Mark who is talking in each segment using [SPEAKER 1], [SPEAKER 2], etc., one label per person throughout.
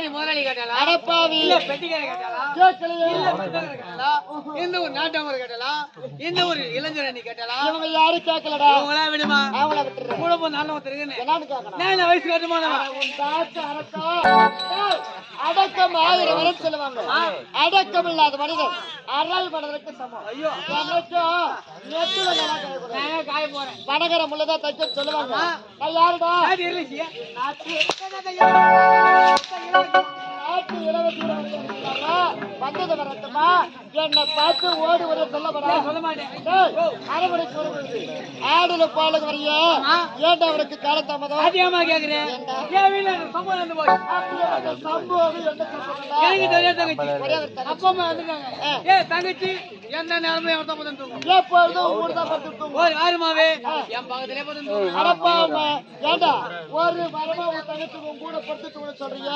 [SPEAKER 1] கேட்டாளா?
[SPEAKER 2] அடப்பாவி.
[SPEAKER 1] இல்ல பெட்டிக்கார கேட்டாளா?
[SPEAKER 2] கேட்கலையே
[SPEAKER 1] இல்ல புத்தகரை கேட்டாளா? இந்த ஒரு நாட்டவர் இந்த ஒரு இளைஞர் அண்ணி கேட்டாளா?
[SPEAKER 2] இவங்க யாரும் கேட்கலடா.
[SPEAKER 1] இவங்களா விடுமா?
[SPEAKER 2] அவங்கள விட்டுறேன்
[SPEAKER 1] கூட
[SPEAKER 2] என்னன்னு கேட்கணும்.
[SPEAKER 1] நான் வயசு
[SPEAKER 2] உன் தாத்து அடக்கம் ஆயிரம் வரை சொல்லுவாங்க. அடக்கம் இல்லாத மனிதன் அறல் படுறதுக்கு சமம்.
[SPEAKER 1] ஐயோ. காய போறேன்.
[SPEAKER 2] வடகர முள்ளதான் தைக்க சொல்லுவாங்க. யாருடா? நாட்டு இளவரசி வந்தது வரட்டுமா? என்னை பார்த்து ஓடி வர சொல்லப்படா
[SPEAKER 1] சொல்ல மாட்டேன்.
[SPEAKER 2] அரைமணி சொல்லுது ஆடுல பாலுக்கு வரைய ஏன்டா அவனுக்கு காலத்தாமதம்
[SPEAKER 1] கேக்குறேன். எனக்கு தெரியாது தங்கச்சி. அப்பா அம்மா வந்துட்டாங்க ஏ தங்கச்சி எந்த நேரமும் எவன் தான் போதும் தூங்கும்
[SPEAKER 2] எப்பொழுதும் ஊர் தான் படுத்து தூங்கும்.
[SPEAKER 1] ஒரு ஆறுமாவே என் பக்கத்திலே போதும் தூங்கும்
[SPEAKER 2] அடப்பா அம்மா, ஏன்டா ஒரு மரமா ஒரு தங்கச்சி உன் கூட படுத்து தூங்க சொல்றீங்க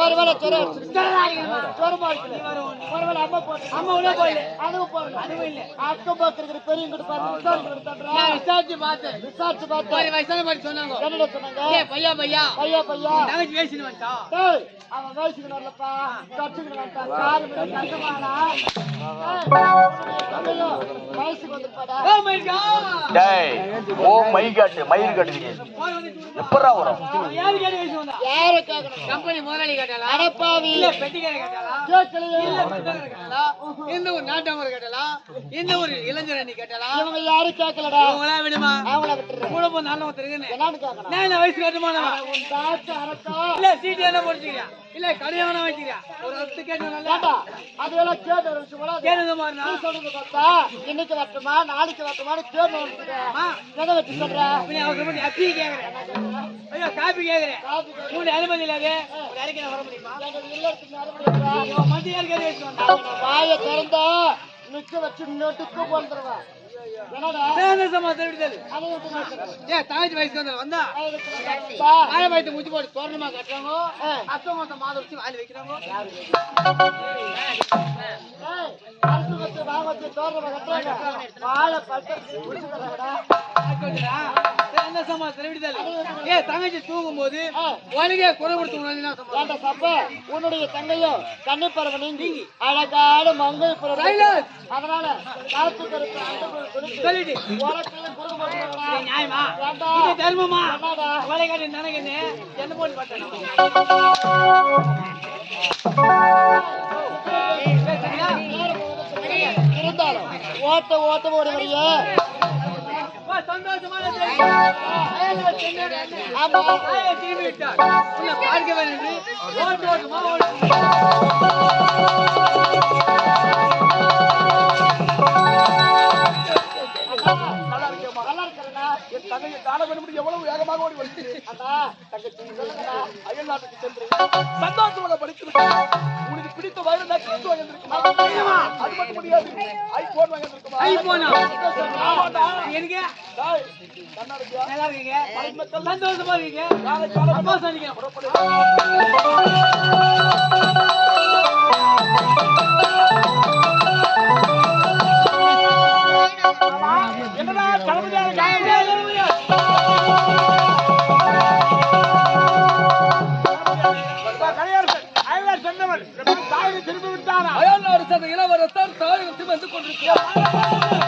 [SPEAKER 2] ஒருவேளை ஜுரம் அடிச்சிருக்கு. ஜுரமா இருக்குது. ஒருவேளை அம்மா போட்டு
[SPEAKER 1] அம்மா உள்ள போயில
[SPEAKER 2] அதுவும் போடணும் அதுவும் இல்ல அக்கம் பக்கம் இருக்கிற பெரியவங்க கிட்ட பாருங்க விசாரிச்சு கிட்ட தட்டுறா.
[SPEAKER 1] நான் விசாரிச்சு பார்த்தேன்
[SPEAKER 2] விசாரிச்சு
[SPEAKER 1] ஒரு
[SPEAKER 2] பார்த்தேன்
[SPEAKER 1] வயசான மாதிரி சொன்னாங்க
[SPEAKER 2] என்னடா சொன்னாங்க
[SPEAKER 1] ஏ பையா பையா
[SPEAKER 2] பையா பையா
[SPEAKER 1] தங்கச்சி பேசின்னு வந்துட்டான்
[SPEAKER 2] டேய், அவன் வயசுக்கு வரலப்பா கற்றுக்கிட்டு வந்தான் காரு மேல கஷ்டமாடா வயசுக்கு வந்துருப்பாடா
[SPEAKER 1] ஓ மை காட்
[SPEAKER 3] டேய் ஓ மை காட்டு மயிர் காட்டுறீங்க. எப்படா வரும்?
[SPEAKER 1] யாரு கேட்டு பேசி வந்தா
[SPEAKER 2] யார கேட்கணும்
[SPEAKER 1] கம்பெனி முதலாளி கேட்டாளா?
[SPEAKER 2] அடப்பாவி.
[SPEAKER 1] இல்ல பெட்டிக்கார கேட்டாளா?
[SPEAKER 2] கேட்கலையே.
[SPEAKER 1] இல்ல புத்தகரை கேட்டாளா? இந்த ஒரு நாட்டவர் கேட்டாளா? இந்த ஒரு இளைஞர் அண்ணி கேட்டாளா?
[SPEAKER 2] இவங்க யாரும் கேட்கலடா.
[SPEAKER 1] இவங்களா விடுமா?
[SPEAKER 2] அவங்கள விட்டுறேன்
[SPEAKER 1] கூட போய் நல்ல ஒருத்தருக்குன்னு
[SPEAKER 2] என்னன்னு கேட்கணும்.
[SPEAKER 1] நான் என்ன வயசு கட்டுமானவா
[SPEAKER 2] உன் தாத்து அடக்கம்
[SPEAKER 1] இல்ல சீட்டு என்ன போட்டுக்கிறியா இல்ல கடையை வேணா வச்சுக்கிறியா ஒரு பத்து கேட்டு
[SPEAKER 2] அதெல்லாம் கேட்டு ஒரு நிமிஷம்
[SPEAKER 1] மாதிரினா?
[SPEAKER 2] நீ சொல்றது பார்த்தா இன்னைக்கு வரட்டுமா நாளைக்கு வரட்டுமான்னு கேட்டு எதை வச்சு சொல்ற?
[SPEAKER 1] நீ அவசரப்பட்டு அப்பி கேக்குறேன். ஐயோ காப்பி கேக்குறேன். மூணு அனுமதி இல்லாத ஒரு அறிக்கை வர முடியுமா?
[SPEAKER 2] எனக்கு இல்லறதுக்கு நேரம்
[SPEAKER 1] ஐயோ மத்திய கேட்டு வச்சு வந்தா
[SPEAKER 2] அவனை வாயை திறந்தா நிக்க வச்சு நோட்டுக்கு போந்துருவேன்
[SPEAKER 1] ஏ தாய்ச்சி வயசுக்கு வந்து வந்தா. வாழை வயிற்று முச்சி போட்டு தோரணமா கட்டுறாங்க. அத்தவங்க அந்த மாதம் வச்சு வாயில் வைக்கிறாங்க.
[SPEAKER 2] வாழை முடிச்சு
[SPEAKER 1] சேந்தசமா தெரிவித்தது ஏ தங்கச்சி தூங்கும் போது உணர்ந்தா
[SPEAKER 2] ஏன்டா சப்ப, உன்னுடைய தங்கையும் கன்னிப்பறவை நீங்கி அழகான மங்கை. அதனால காத்து கருத்து
[SPEAKER 1] சொல்லிட்டு நியாயமா? தர்மமா? நினைக்கிறேன் என்ன போட்டு பார்த்தேன்?
[SPEAKER 2] இருந்தாலும் ஓட்ட ஓட்ட ஓடி வரைய
[SPEAKER 1] வா, சந்தோஷமான திரும்பி விட்டார். உன்னை பார்க்க வேண்டியது ஓட்டு ஓட்டுமா ஓட்டு
[SPEAKER 3] காண வேண்டும் எவ்வளவு வேகமாக ஓடி வந்து
[SPEAKER 2] அண்ணா, தங்கச்சி, சொல்லுங்கண்ணா.
[SPEAKER 3] அயல் நாட்டுக்கு சென்று சந்தோஷமாக படித்து விட்டார். உனக்கு பிடித்த வயது நெக்லஸ் வாங்கியிருக்குமா அது மட்டும் முடியாது. ஐபோன் வாங்கியிருக்குமா
[SPEAKER 1] ஐபோனா? எனக்கு? நல்லா இருக்கீங்க? சந்தோஷமா இருக்கீங்க? அயல்நாடு சேர்ந்த இளவரசர் தாயகத்தில் வந்து கொண்டிருக்கிறார்.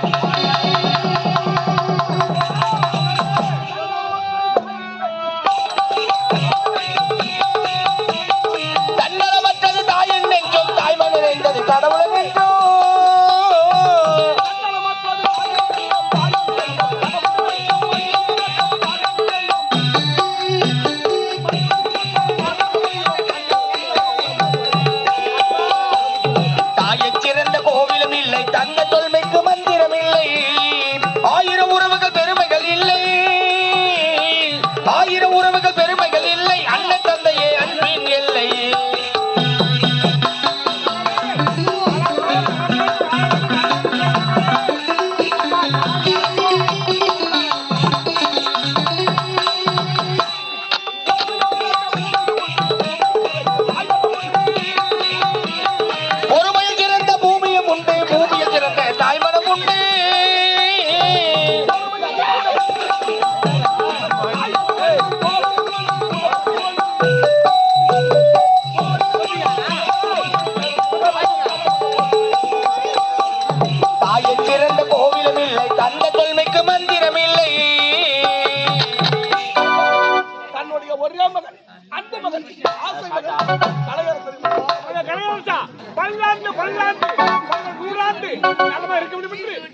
[SPEAKER 4] பல்லாண்டு பல்லாண்டு நூறாண்டு நலமா இருக்க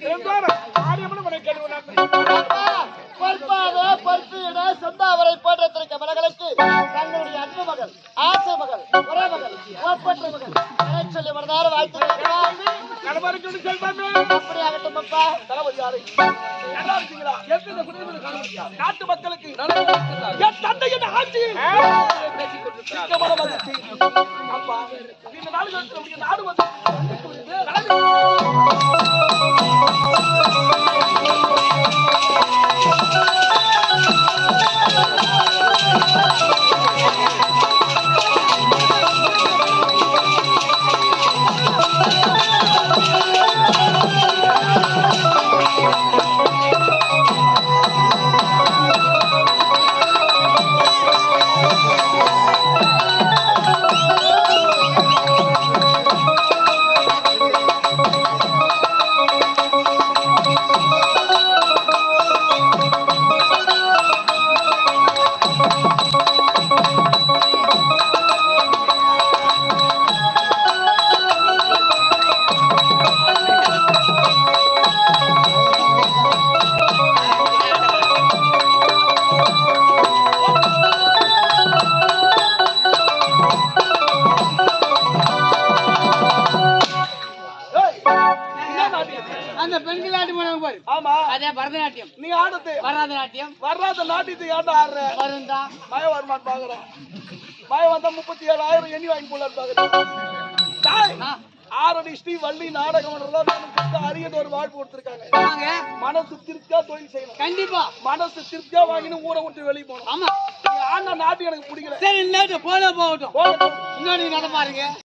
[SPEAKER 4] என்று ஆரியமனும் உனக்கு
[SPEAKER 2] பொற்பியிட சொந்தாவரை தங்களுடைய அன்பு மகள் ஆசை மகள் ஒரே மகள் மகள். சொல்லி மனதார வாழ்த்துக்கள்
[SPEAKER 4] நலமா இருக்க வேண்டும் செல்வாமே
[SPEAKER 2] அப்படி ஆகட்டும் அப்பா.
[SPEAKER 3] தளபதி யாரு நல்லா இருக்கீங்களா எத்தனை குடும்பத்தை காண முடியா நாட்டு மக்களுக்கு என் தந்தை என்ன ஆட்சி அப்பா இந்த நாடு நாடு வந்து
[SPEAKER 1] பாரு
[SPEAKER 3] ஆமா.
[SPEAKER 1] அதே பரதநாட்டியம்.
[SPEAKER 3] நீ ஆடுது
[SPEAKER 1] பரதநாட்டியம்.
[SPEAKER 3] வர்றாத நாட்டுக்கு ஏன்டா ஆடுற?
[SPEAKER 1] வருந்தா.
[SPEAKER 3] மய வந்தா முப்பத்தி ஏழாயிரம் எண்ணி வாங்கி போலான்னு பாக்குறேன் ஆறடி ஸ்ரீ வள்ளி நாடகம் அரியது ஒரு வாழ்வு கொடுத்துருக்காங்க. மனசு திருப்தியா தொழில் செய்யணும்.
[SPEAKER 1] கண்டிப்பா.
[SPEAKER 3] மனசு திருப்தியா வாங்கின்னு ஊரை விட்டு வெளியே போகணும்.
[SPEAKER 1] ஆமா.
[SPEAKER 3] நாட்டு எனக்கு பிடிக்கல.
[SPEAKER 1] சரி போன போகட்டும்
[SPEAKER 3] போகட்டும்.
[SPEAKER 1] இன்னொரு நட பாருங்க